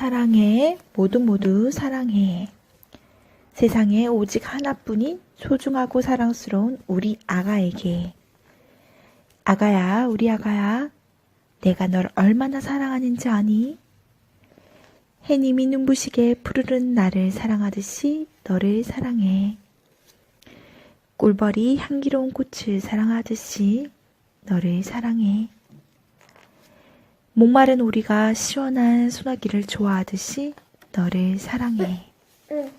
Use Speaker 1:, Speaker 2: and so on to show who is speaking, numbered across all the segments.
Speaker 1: 사랑해. 모두 모두 사랑해. 세상에 오직 하나뿐인 소중하고 사랑스러운 우리 아가에게. 아가야, 우리 아가야. 내가 널 얼마나 사랑하는지 아니? 해님이 눈부시게 푸르른 나를 사랑하듯이 너를 사랑해. 꿀벌이 향기로운 꽃을 사랑하듯이 너를 사랑해. 목마른 오리가 시원한 소나기를 좋아하듯이 너를 사랑해.
Speaker 2: 응.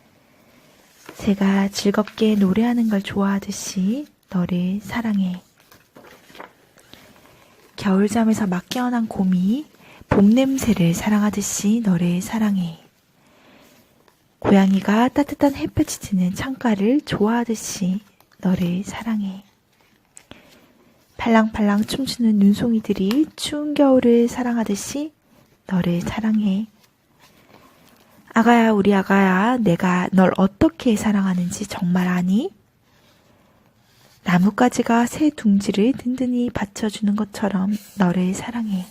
Speaker 1: 새가 즐겁게 노래하는 걸 좋아하듯이 너를 사랑해. 겨울잠에서 막 깨어난 곰이 봄 냄새를 사랑하듯이 너를 사랑해. 고양이가 따뜻한 햇볕이 드는 창가를 좋아하듯이 너를 사랑해. 팔랑팔랑 춤추는 눈송이들이 추운 겨울을 사랑하듯이 너를 사랑해. 아가야, 우리 아가야, 내가 널 어떻게 사랑하는지 정말 아니? 나뭇가지가 새 둥지를 든든히 받쳐주는 것처럼 너를 사랑해.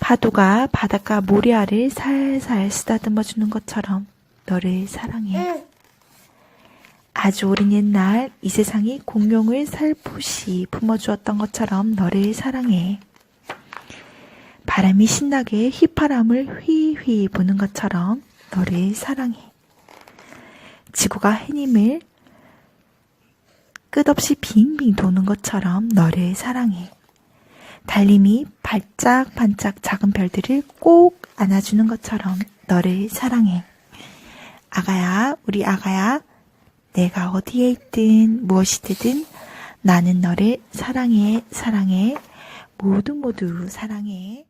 Speaker 1: 파도가 바닷가 모래알을 살살 쓰다듬어 주는 것처럼 너를 사랑해.
Speaker 2: 응.
Speaker 1: 아주 오랜 옛날 이 세상이 공룡을 살포시 품어주었던 것처럼 너를 사랑해. 바람이 신나게 휘파람을 휘휘 부는 것처럼 너를 사랑해. 지구가 해님을 끝없이 빙빙 도는 것처럼 너를 사랑해. 달님이 반짝반짝 작은 별들을 꼭 안아주는 것처럼 너를 사랑해. 아가야, 우리 아가야, 내가 어디에 있든 무엇이든 나는 너를 사랑해, 사랑해, 모두 모두 사랑해.